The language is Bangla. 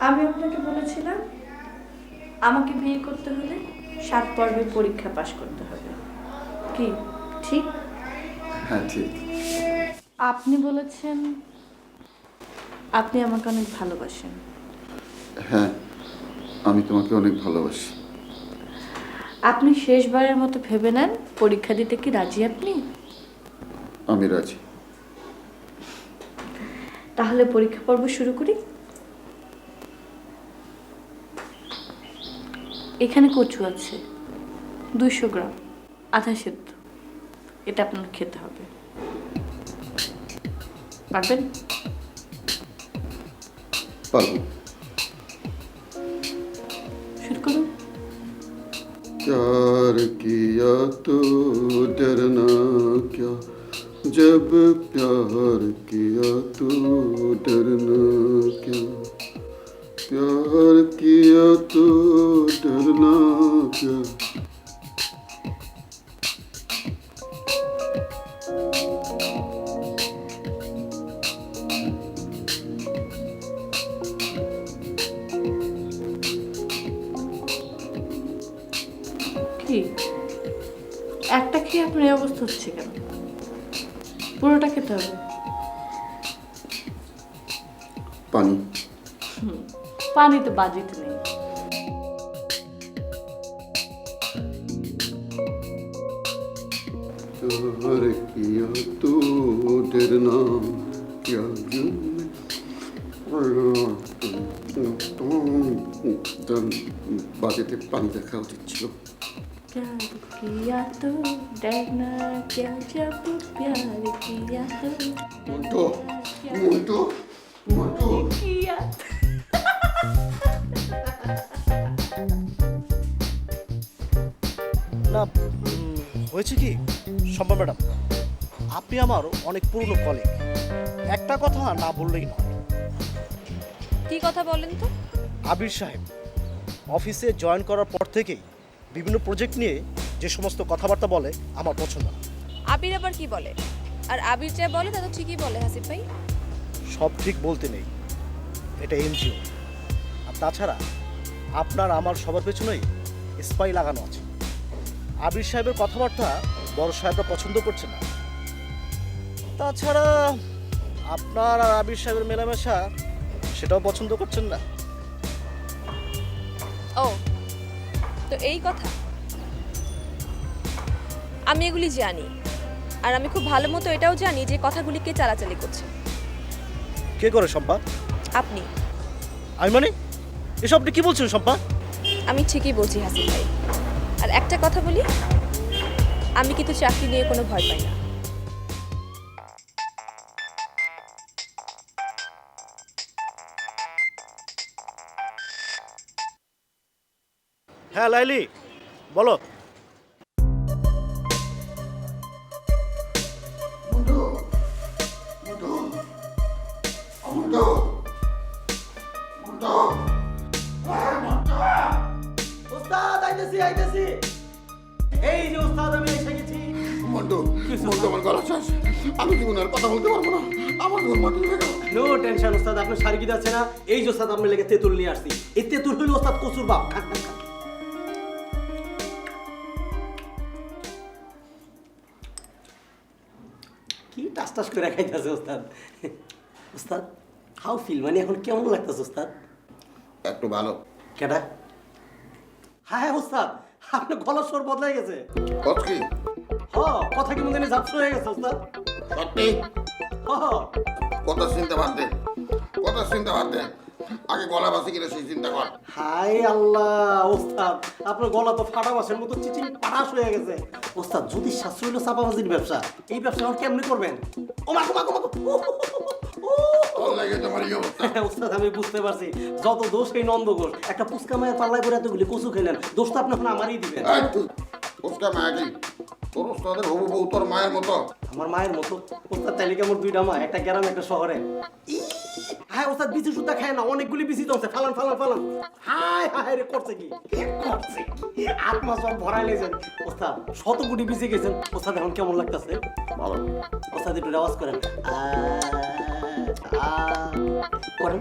আমি আপনাকে বলেছিলাম আমাকে বিয়ে করতে হলে সাত পর্বে পরীক্ষা পাশ করতে হবে। কি? ঠিক? হ্যাঁ ঠিক। আপনি বলেছেন আপনি আমাকে অনেক ভালোবাসেন। হ্যাঁ আমি তোমাকে অনেক ভালোবাসি। আপনি শেষবারের মতো ভেবে নেন পরীক্ষা দিতে কি রাজি আপনি? আমি রাজি। তাহলে পরীক্ষা পর্ব শুরু করি। এখানে কচু আছে দুইশো গ্রাম আধা সেদ্ধ এটা আপনার খেতে হবে পারবেন পারবো শুরু করুন प्यार किया तो डरना क्या जब प्यार किया तो डरना क्या प्यार किया तो डरना क्या কি একটা খেয়ে আপনার এই অবস্থা হচ্ছে কেন পুরোটা খেতে হবে पानी পানি পানিতে বাজিত নেই। তোমার কি তো তের নাম क्या বাজেতে পানি দেখা উচিত ছিল। মন্টু মন্টু মন্টু। হয়েছে কি? সম্ভব ম্যাডাম আপনি আমার অনেক পুরনো কলিগ একটা কথা না বললেই নয়। কি কথা বলেন তো? আবির সাহেব অফিসে জয়েন করার পর থেকেই বিভিন্ন প্রজেক্ট নিয়ে যে সমস্ত কথাবার্তা বলে আমার পছন্দ না। আবির আবার কি বলে? আর আবির যা বলে তা তো ঠিকই বলে হাসিফ ভাই। সব ঠিক বলতে নেই। এটা এনজিও। আর তাছাড়া আপনার আমার সবার পেছনেই স্পাই লাগানো আছে। আবির সাহেবের কথাবার্তা বড় সাহেবরা পছন্দ করছে না। তাছাড়া আপনার আর আবির সাহেবের মেলামেশা সেটাও পছন্দ করছেন না। ও তো এই কথা? আমি এগুলি জানি আর আমি খুব ভালো মতো এটাও জানি যে কথাগুলি কে চালাচালি করছে। কে করে সম্পা আপনি। আমি মানে? এসব আপনি কি বলছেন সম্পা আমি ঠিকই বলছি হাসিফ ভাই। আর একটা কথা বলি, আমি কিন্তু চাকরি নিয়ে কোনো ভয় পাই না। হ্যাঁ লাইলি, বলো। মন্টু মন্টু গলা শেষ আমি জীবনে আর কথা বলতে পারব না। আমার জীবন মাটি হয়ে গেল। নো টেনশন ওস্তাদ আপনার সার্কিট আছে না। এই যে ওস্তাদ আপনার লেগে তেঁতুল নিয়ে আসছি। এই তেঁতুল হলো ওস্তাদ কচুর বাপ। খান খান খান। কি টাস টাস করে খাইতেছে ওস্তাদ? ওস্তাদ হাউ ফিল মানে এখন কেমন লাগতেছে ওস্তাদ? একটু ভালো। কেটা হ্যাঁ হ্যাঁ ওস্তাদ আপনার গলার স্বর বদলাই গেছে। কি হ কথা কি মনে ঝাপস হয়ে গেছে ওস্তাদ? সত্যি? হ চিন্তা বাদ দে কত চিন্তা বাদ দে। আগে গলা বাসি কিনা সেই চিন্তা কর। হাই আল্লাহ ওস্তাদ আপনার গলা তো ফাটা মাসের মতো পাড়াস হয়ে গেছে। ওস্তাদ যদি শাস্ত্র হইল চাপাবাজির ব্যবসা এই ব্যবসা কেমনি করবেন? ও ওস্তাদ আমি বুঝতে পারছি। যত দোষ এই নন্দঘোষ একটা পুচকা মায়ের পাল্লায় করে এতগুলি কচু খেলেন দোষ তো আপনি এখন আমারই দিবেন। ওস্কা মায়া কি তোর ওস্তাদের হবু বউ তোর মায়ের মতো। আমার মায়ের মতো? ওস্তাদ চাইলে কেমন দুইটা মা? একটা গ্রামে একটা শহরে। হ্যাঁ ওস্তাদ বিচি সুদ্ধা খায় না অনেকগুলি বিচি জমছে। ফালান ফালান ফালান। হায় হায় রে করছে কি? করছে কি? আত্মা সব ভরাই লেছেন ওস্তাদ শত কোটি বিচি গেছেন। ওস্তাদ এখন কেমন লাগতেছে? ভালো। ওস্তাদ একটু আওয়াজ করেন। করেন।